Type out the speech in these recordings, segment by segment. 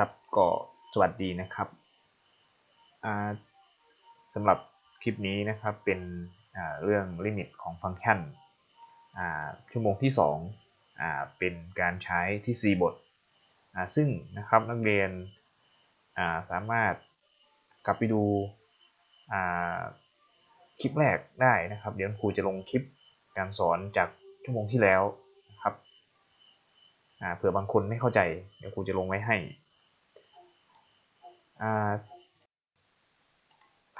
ครับก็สวัสดีนะครับสำหรับคลิปนี้นะครับเป็นเรื่องลิมิตของฟังก์ชันชั่วโมงที่2อ่าเป็นการใช้ที่ 4 บท ซึ่งนะครับนักเรียนาสามารถกลับไปดูคลิปแรกได้นะครับ เดี๋ยวครูจะลงคลิปการสอนจากชั่วโมงที่แล้วนะครับเผื่อบางคนไม่เข้าใจ เดี๋ยวครูจะลงไว้ให้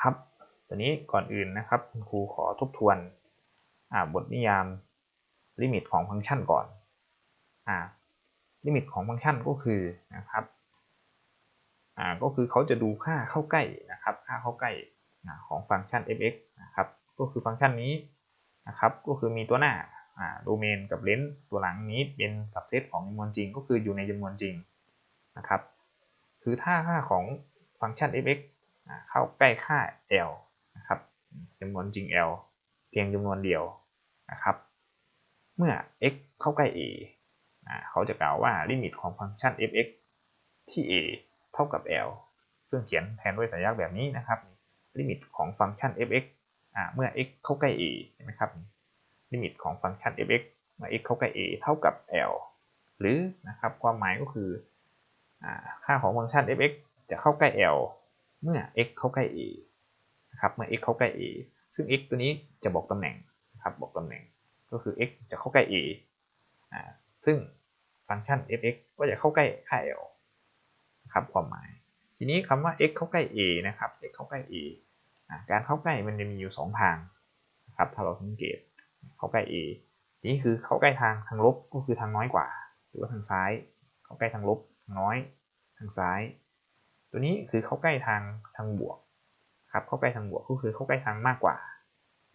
ครับตอนนี้ก่อนอื่นนะครับคุณครูขอทบทวนบทนิยามลิมิตของฟังก์ชันก่อนอลิมิตของฟังก์ชันก็คือนะครับก็คือเขาจะดูค่าเข้าใกล้นะครับ ค่าเข้าใกล้ของฟังก์ชัน f(x) นะครับ ก็คือฟังก์ชันนี้นะครับ ก็คือมีตัวหน้าโดเมนกับเลนส์ตัวหลังนี้เป็นสับเซตของจำนวนจริง ก็คืออยู่ในจำนวนจริงนะครับ คือถ้าค่าของฟังก์ชัน f(x) เข้าใกล้ค่า l นะครับจำนวนจริง l เพียงจำนวนเดียวนะครับ เมื่อ x เข้าใกล้ a เขาจะกล่าวว่าลิมิตของฟังก์ชัน f(x) ที่ a เท่ากับ l ซึ่งเขียนแทนด้วยสัญลักษณ์แบบนี้นะครับ ลิมิตของฟังก์ชัน f(x) เมื่อ x เข้าใกล้ a เห็นไหมครับ ลิมิตของฟังก์ชัน f(x) เมื่อ x เข้าใกล้ a เท่ากับ l หรือนะครับความหมายก็คือ ค่าของฟังก์ชัน f(x) จะเข้าใกล้ l เมื่อ x เข้าใกล้ a นะครับ เมื่อ x เข้าใกล้ a ซึ่ง x ตัวนี้จะบอกตำแหน่งนะครับ บอกตำแหน่ง ก็คือ x จะเข้าใกล้ a ซึ่งฟังก์ชัน f(x) ก็จะเข้าใกล้ค่า l นะครับความหมาย ทีนี้คำว่า x เข้าใกล้ a นะครับ x เข้าใกล้ a การเข้าใกล้มันจะมีอยู่ 2 ทางนะครับ ถ้าเราสังเกต เข้าใกล้ a นี่คือเข้าใกล้ทางทางลบก็คือทางน้อยกว่า หรือว่าทางซ้าย เข้าใกล้ทางลบ น้อยทางซ้าย ตัวนี้คือเข้าใกล้ทางทางบวกครับเข้าใกล้ทางบวกก็คือเข้าใกล้ทางมากกว่า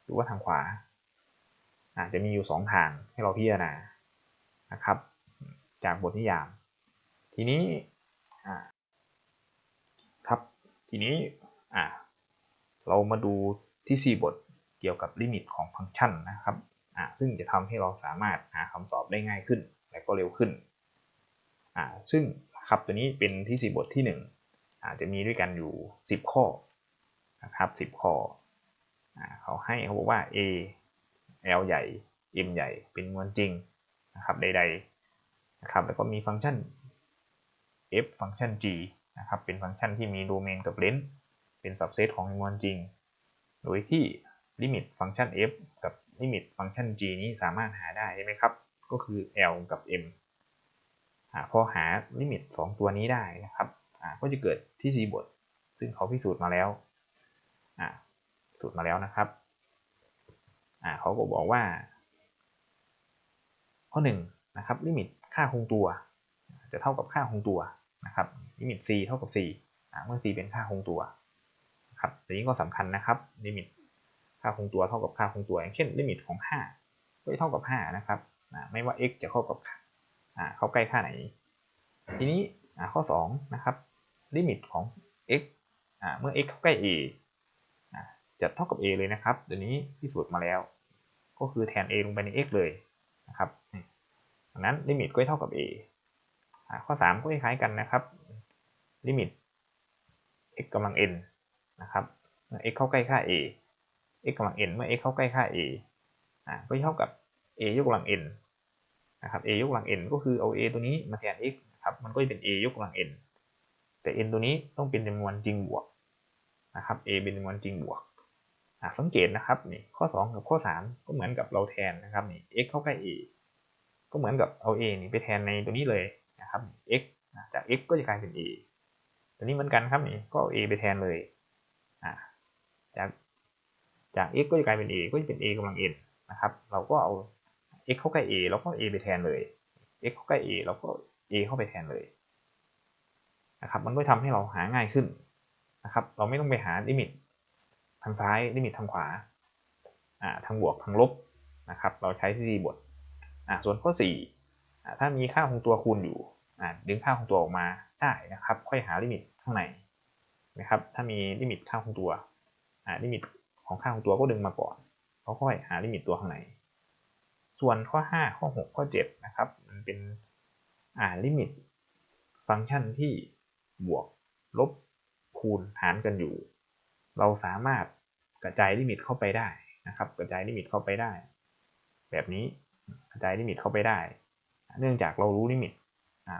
หรือว่าทางขวาอาจจะมีอยู่สองทางให้เราพิจารณานะครับ จากบทนิยาม ทีนี้ครับทีนี้เรามาดูที่ 4 บทเกี่ยวกับลิมิตของฟังก์ชันนะครับซึ่งจะทำให้เราสามารถหาคำตอบได้ง่ายขึ้นและก็เร็วขึ้น ซึ่งครับตัวนี้เป็นที่4บทที่1อาจจะมีด้วยกันอยู่ 10 ข้อนะครับ10 ข้อเขาให้เขาบอกว่า a l ใหญ่ m ใหญ่เป็นมวลจริงนะครับใดๆนะครับแล้วก็มีฟังก์ชัน f ฟังก์ชัน g นะครับเป็นฟังก์ชันที่มีโดเมนกับเลนส์เป็นสับเซตของมวลจริง โดยที่ลิมิตฟังก์ชัน f กับลิมิตฟังก์ชัน g นี้สามารถหาได้ใช่ไหมครับ ก็คือ l กับ m พอหาลิมิต 2 ตัวนี้ได้นะครับก็จะเกิดที่สีบทซึ่งเขาพิสูจน์มาแล้วสูตรมาแล้วนะครับเขาก็บอกว่า ข้อ1นะครับลิมิตค่าคงตัว จะเท่ากับค่าคงตัวนะครับลิมิต c เท่ากับ c เมื่อ c เป็นค่าคงตัวครับอันนี้ก็สำคัญนะครับลิมิตค่าคงตัวเท่ากับค่าคงตัว อย่างเช่นลิมิตของ5ก็จะเท่ากับ5นะครับไม่ว่า x จะเข้ากับ เข้าใกล้ค่าไหน ทีนี้ข้อ2นะครับลิมิตของ x เมื่อ x เข้าใกล้ a จะเท่ากับ a เลยนะครับเดี๋ยวนี้พิสูจน์มาแล้ว ก็คือแทน a ลงไปใน x เลยนะครับดังนั้นลิมิตก็เท่ากับ a ข้อ 3 ก็คล้ายกันนะครับลิมิต x กำลัง n นะครับเมื่อ x เข้าใกล้ค่า a x กำลัง n เมื่อ x เข้าใกล้ค่า a ก็เท่ากับ a ยกกำลัง n นะครับ a ยกกำลัง n ก็คือเอา a ตัวนี้มาแทน x ครับ มันก็จะเป็น a ยกกำลัง n แต่ n ตัวนี้ต้องเป็นจำนวนจริงบวกนะครับ a เป็นจำนวนจริงบวกสังเกตนะครับนี่ข้อ 2 กับข้อ 3 ก็เหมือนกับเราแทนนะครับนี่ x เข้าใกล้ a ก็เหมือนกับเอา a นี่ไปแทนในตัวนี้เลยนะครับ x จาก x ก็จะกลายเป็น a ตัวนี้เหมือนกันครับนี่ก็เอา a ไปแทนเลยจากจาก x ก็จะกลายเป็น a ก็จะเป็น a กำลัง n นะครับ เราก็เอา x เข้าใกล้ a แล้วก็ a ไปแทนเลย x เข้าใกล้ a แล้วก็ a เข้าไปแทนเลยนะครับมันก็ทำให้เราหาง่ายขึ้นนะครับ เราไม่ต้องไปหาลิมิตทางซ้ายลิมิตทางขวาอ่าทางบวกทางลบนะครับ เราใช้ที่บทอ่าส่วนข้อ4อ่าถ้ามีค่าของตัวคูณอยู่อ่าดึงค่าของตัวออกมาได้นะครับ ค่อยหาลิมิตข้างในนะครับ ถ้ามีลิมิตค่าของตัวอ่าลิมิตของค่าของตัวก็ดึงมาก่อนแล้วค่อยหาลิมิตตัวข้างใน ส่วนข้อ 5 ข้อ 6 ข้อ 7 นะครับ มันเป็นอ่าลิมิตฟังก์ชันที่บวกลบคูณหารกันอยู่ เราสามารถกระจายลิมิตเข้าไปได้นะครับ กระจายลิมิตเข้าไปได้ แบบนี้กระจายลิมิตเข้าไปได้ เนื่องจากเรารู้ลิมิต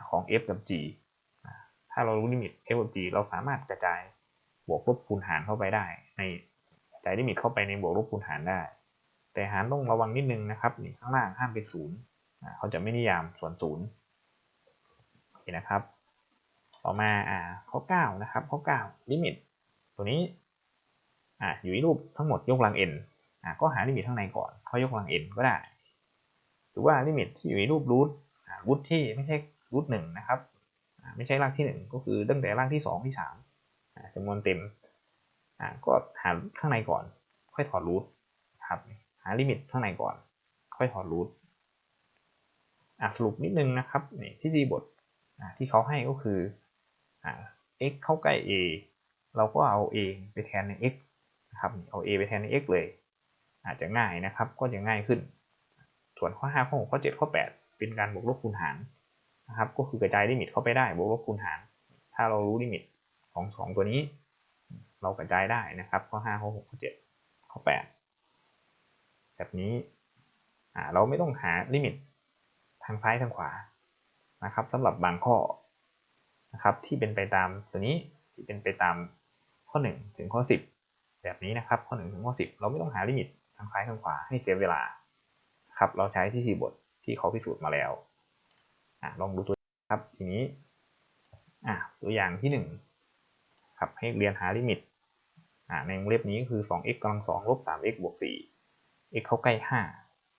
ของ f กับ g ถ้าเรารู้ลิมิต f กับ g เราสามารถกระจายบวกลบคูณหารเข้าไปได้ ในกระจายลิมิตเข้าไปในบวกลบคูณหารได้ แต่หารต้องระวังนิดนึงนะครับนี่ข้างล่างห้ามเป็นศูนย์เขาจะไม่นิยามส่วนศูนย์โอเคนะครับ ต่อมาอ่าข้อ9นะครับข้อ9ลิมิตตัวนี้อ่าอยู่ในรูปทั้งหมดยกกำลัง n อ่าก็หาลิมิตข้างในก่อนเขายกกำลัง n ก็ได้ หรือว่าลิมิตที่อยู่ในรูปรูทอ่ารูทที่ไม่ใช่รูทหนึ่งนะครับอ่าไม่ใช่รากที่หนึ่งก็คือตั้งแต่รากที่สองที่สามอ่าจำนวนเต็มอ่าก็หาข้างในก่อน ค่อยถอดรูทครับาลิมิตข้างในก่อน ค่อยถอดรูทอ่าสรุปนิดนึงนะครับนี่ที่ G บทอ่าที่เขาให้ก็คืออ่า x เข้าใกล้ a เราก็เอา a ไปแทนใน x นะครับเอา a ไปแทนใน x เลย อาจจะง่ายนะครับก็จะง่ายขึ้น ส่วนข้อ 5 ข้อ 6 ข้อ 7 ข้อ 8 เป็นการบวกลบคูณหารนะครับก็คือกระจายลิมิตเข้าไปได้บวกลบคูณหาร ถ้าเรารู้ลิมิตของ 2 ตัวนี้ เรากระจายได้นะครับข้อ 5 ข้อ 6 ข้อ 7 ข้อ 8 แบบนี้เราไม่ต้องหาลิมิตทางซ้ายทางขวานะครับสำหรับบางข้อนะครับที่เป็นไปตามตัวนี้ที่เป็นไปตามข้อ 1 ถึงข้อ 10 แบบนี้นะครับ ข้อ 1 ถึงข้อ 10 เราไม่ต้องหาลิมิตทางซ้ายทางขวาให้เสียเวลาครับเราใช้ที่ทีบทที่เขาพิสูจน์มาแล้วอลองดูตัวครับทีนี้ตัวอย่างที่ 1 ครับให้เรียนหาลิมิตในวงเล็บนี้คือ 2x กำลัง2ลบ 3x บวก4 x เข้าใกล้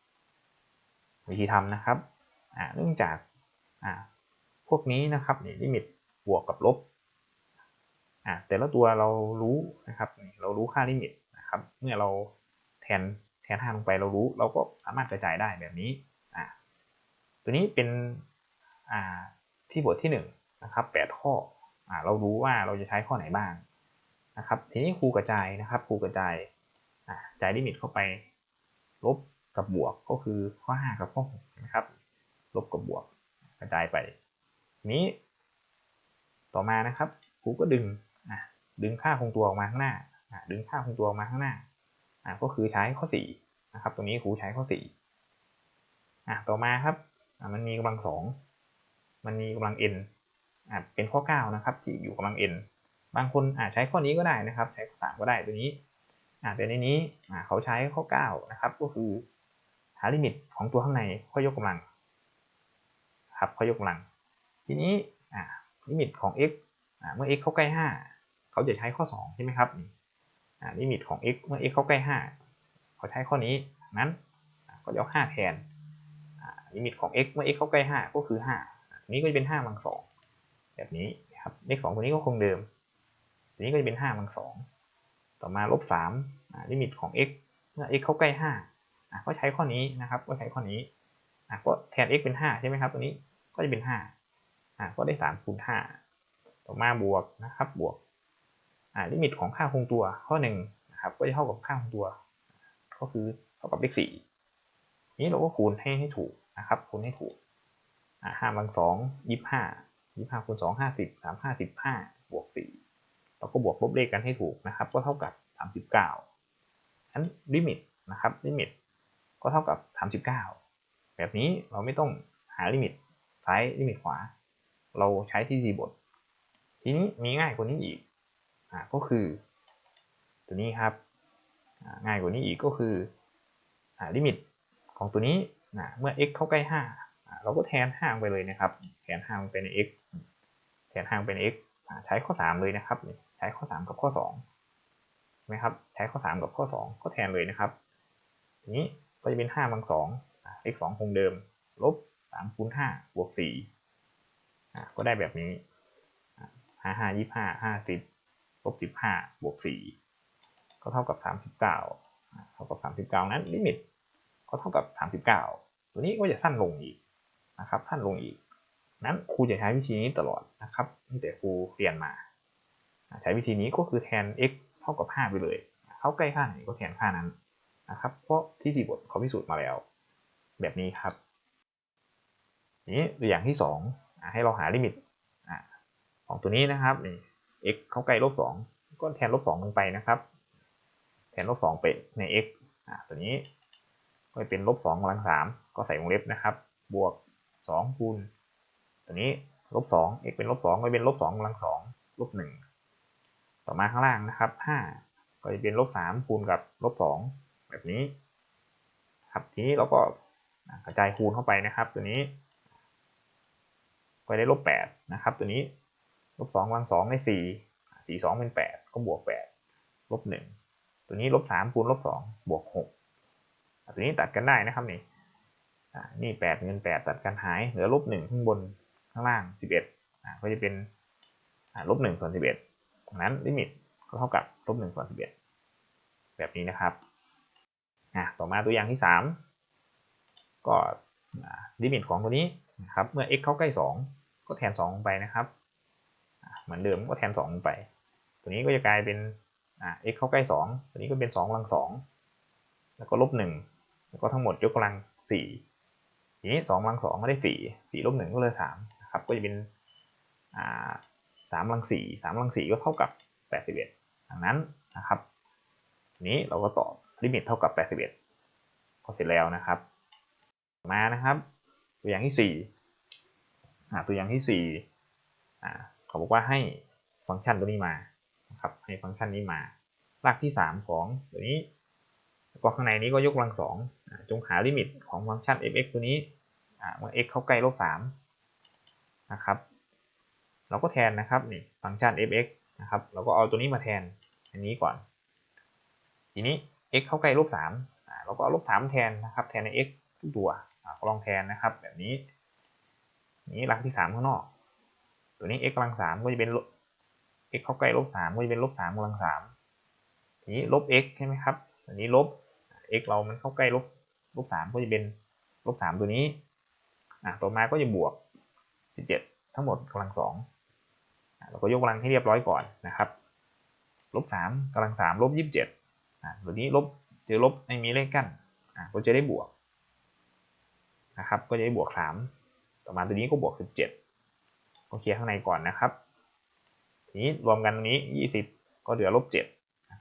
5 วิธีทำนะครับเนื่องจากพวกนี้นะครับนี่ลิมิตบวกกับลบแต่ละตัวเรารู้นะครับเรารู้ค่าลิมิตนะครับ เมื่อเราแทนแทนห้าลงไปเรารู้ เราก็สามารถกระจายได้แบบนี้ตัวนี้เป็นที่บทที่1นนะครับแปดข้ออเรารู้ว่าเราจะใช้ข้อไหนบ้างนะครับ ทีนี้ครูกระจายนะครับครูกระจายจ่ายลิมิตเข้าไป ลบกับบวกก็คือข้อ 5 กับข้อ6นะครับ ลบกับบวกกระจายไป นี้ ต่อมานะครับครูก็ดึงดึงค่าคงตัวออกมาข้างหน้า ดึงค่าคงตัวออกมาข้างหน้า ก็คือใช้ข้อ4นะครับตรงนี้ครูใช้ข้อ4อะต่อมาครับ มันมีกำลังสองมันมีกำลัง n อะเป็นข้อ 9 นะครับ ที่อยู่กำลัง n บางคนอาจใช้ข้อนี้ก็ได้นะครับ ใช้ข้อ3ก็ได้ตัวนี้ อะแต่ในนี้อะเขาใช้ข้อ 9 นะครับ ก็คือหาลิมิตของตัวข้างในข้อยกกำลังครับข้อยกกำลัง ทีนี้อ่าลิมิตของ x เมื่อ x เข้าใกล้ 5 เขาจะใช้ข้อ 2 ใช่ไหมครับนี่ลิมิตของ x เมื่อ x เข้าใกล้ 5 เขาใช้ข้อนี้นั้นก็จะเอา5แทนลิมิตของ x เมื่อ x เข้าใกล้ 5 ก็คือ 5 นี้ก็จะเป็น5มัง2แบบนี้ครับเลข2ตัวนี้ก็คงเดิม ทีนี้ก็จะเป็น5มัง2 ต่อมาลบ3ลิมิตของ x เมื่อ x เข้าใกล้5ก็ใช้ข้อนี้นะครับก็ใช้ข้อนี้ก็แทน x เป็น5ใช่ไหมครับตัวนี้ก็จะเป็น5ก็ได้3คูณ5ต่อมาบวกนะครับบวกลิมิตของค่าคงตัวข้อหนึ่งนะครับก็จะเท่ากับค่าคงตัว ก็คือเท่ากับเลขสี่นี้เราก็คูณให้ให้ถูกนะครับคูณให้ถูกอ่าห้าบางสองยี่ห้ายี่ห้าคูณสองห้าสิบสามห้าสิบห้าบวกสี่ เราก็บวกลบเลขกันให้ถูกนะครับ ก็เท่ากับสามสิบเก้าอันลิมิตนะครับลิมิตก็เท่ากับสามสิบเก้าแบบนี้เราไม่ต้องหาลิมิตซ้ายลิมิตขวา เราใช้ที่ g บท ทีนี้มีง่ายกว่านี้อีกอ่าก็คือ ตัวนี้ครับง่ายกว่านี้อีกก็คืออลิมิตของตัวนี้นะเมื่อ x เข้าใกล้ห้าเราก็แทนห้างไปเลยนะครับ แทนห้างไปใน x แทนห้างไปใน x ใช้ข้อสามเลยนะครับ ใช้ข้อสามกับข้อสองใช่ไหมครับ ใช้ข้อสามกับข้อสองก็แทนเลยนะครับ ทีนี้ก็จะเป็นห้าบางสอง x สองคงเดิม ลบสามคูณห้าบวกสี่ก็ได้แบบนี้ห้าห้ายี่ห้าห้าสิบลบสิบห้าบวกสี่ก็เท่ากับสามสิบเก้าเท่ากับสามสิบเก้านั้นลิมิตก็เท่ากับสามสิบเก้าตัวนี้ก็จะสั้นลงอีกนะครับสั้นลงอีก นั้นครูจะใช้วิธีนี้ตลอดนะครับตั้งแต่ครูเรียนมา ใช้วิธีนี้ก็คือแทน x เท่ากับห้าไปเลย เข้าใกล้ค่าไหนก็แทนค่านั้นนะครับ เพราะที่สี่บทเขาพิสูจน์มาแล้ว แบบนี้ครับ นี้ตัวอย่างที่สองให้เราหาลิมิตของตัวนี้นะครับนี่ x เข้าใกล้ลบสก็แทนลบสลงไปนะครับ แทนลบสไปใน x ตัวนี้ก็เป็นลบสองกำลังสามก็ใส่วงเล็บนะครับ บวกสองคูณตัวนี้ลบสอ x เป็นลบสก็เป็นลบสองกำลังสองลบหนึ่ง ต่อมาข้างล่างนะครับห้าก็จะเป็นลบสามคูณกับลบสองแบบนี้ครับทีนี้เราก็กระจายคูณเข้าไปนะครับ ตัวนี้ก็ได้ลบแปดนะครับ ตัวนี้ลบสองกำลังสองได้สี่สี่สองเป็นแปดก็บวกแปดลบหนึ่งตัวนี้ลบสามคูณลบสองบวกหกตัวนี้ตัดกันได้นะครับนี่นี่แปดเงินแปดตัดกันหายเหลือลบหนึ่งข้างบนข้างล่างสิบเอ็ดก็จะเป็นลบหนึ่งส่วนสิบเอ็ด ดังนั้นลิมิตก็เท่ากับลบหนึ่งส่วนสิบเอ็ดแบบนี้นะครับอะต่อมาตัวอย่างที่สามก็ลิมิตของตัวนี้นะครับเมื่อ x เข้าใกล้สองก็แทนสองลงไปนะครับ เหมือนเดิมก็แทนสองลงไป ตัวนี้ก็จะกลายเป็นอ่า x เข้าใกล้สองตัวนี้ก็เป็นสองกำลังสองแล้วก็ลบหนึ่งแล้วก็ทั้งหมดยกกำลังสี่ทีนี้สองกำลังสองก็ได้สี่สี่ลบหนึ่งก็เลยสามนะครับ ก็จะเป็น อ่าสามกำลังสีสามกำลังสีก็เท่ากับแปดสิบเอ็ดดังนั้นนะครับนี้เราก็ตอบลิมิตเท่ากับแปดสิบเอ็ดก็เสร็จแล้วนะครับ มานะครับ ตัวอย่างที่สี่ตัวอย่างที่สี่เขาบอกว่าให้ฟังก์ชันตัวนี้มานะครับให้ฟังก์ชันนี้มารากที่สามของตัวนี้ก็ข้างในนี้ก็ยกกำลังสองจงหาลิมิตของฟังก์ชัน f(x) ตัวนี้เมื่อ x เข้าใกล้ลบสามนะครับ เราก็แทนนะครับนี่ฟังก์ชัน f(x) นะครับเราก็เอาตัวนี้มาแทนอันนี้ก่อน ทีนี้ x เข้าใกล้ลบสามเราก็เอาลบสามแทนนะครับ แทนใน x ทุกตัวก็ลองแทนนะครับ แบบนี้ นี้หลักที่สามข้างนอก ตัวนี้ x กำลังสามก็จะเป็น x เข้าใกล้ลบสามก็จะเป็นลบสามกำลังสามทีนี้ลบ x ใช่ไหมครับอันนี้ลบ x เรามันเข้าใกล้ลบลบสามก็จะเป็นลบสามตัวนี้อะต่อมาก็จะบวกสิบเจ็ดทั้งหมดกำลังสอง เราก็ยกกำลังให้เรียบร้อยก่อนนะครับลบสามกำลังสามลบยี่สิบเจ็ดอะตัวนี้ลบเจอลบไม่มีเลขกั้นอะก็จะได้บวกนะครับก็จะได้บวกสามต่อมาตัวนี้ก็บวกสิบเจ็ดก็เคลียร์ข้างในก่อนนะครับทีนี้รวมกันตรงนี้ยี่สิบก็เหลือลบเจ็ด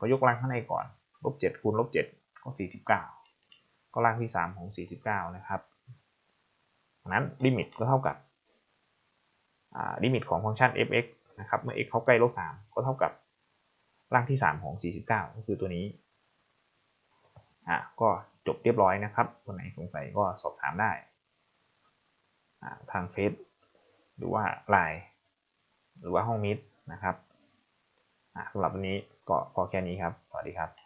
ก็ยกล่างข้างในก่อนลบเจ็ดคูณลบเจ็ดก็สี่สิบเก้าก็ล่างที่สามของสี่สิบเก้านะครับนั้นลิมิตก็เท่ากับลิมิตของฟังก์ชัน f(x) นะครับเมื่อ x เข้าใกล้ลบสามก็เท่ากับร่างที่สามของสี่สิบเก้าก็คือตัวนี้อ่าก็จบเรียบร้อยนะครับคนไหนสงสัยก็สอบถามได้าทางเฟซหรือว่าไลน์หรือว่าห้องมิตนะครับสำหรับวันนี้ก็พอแค่นี้ครับ สวัสดีครับ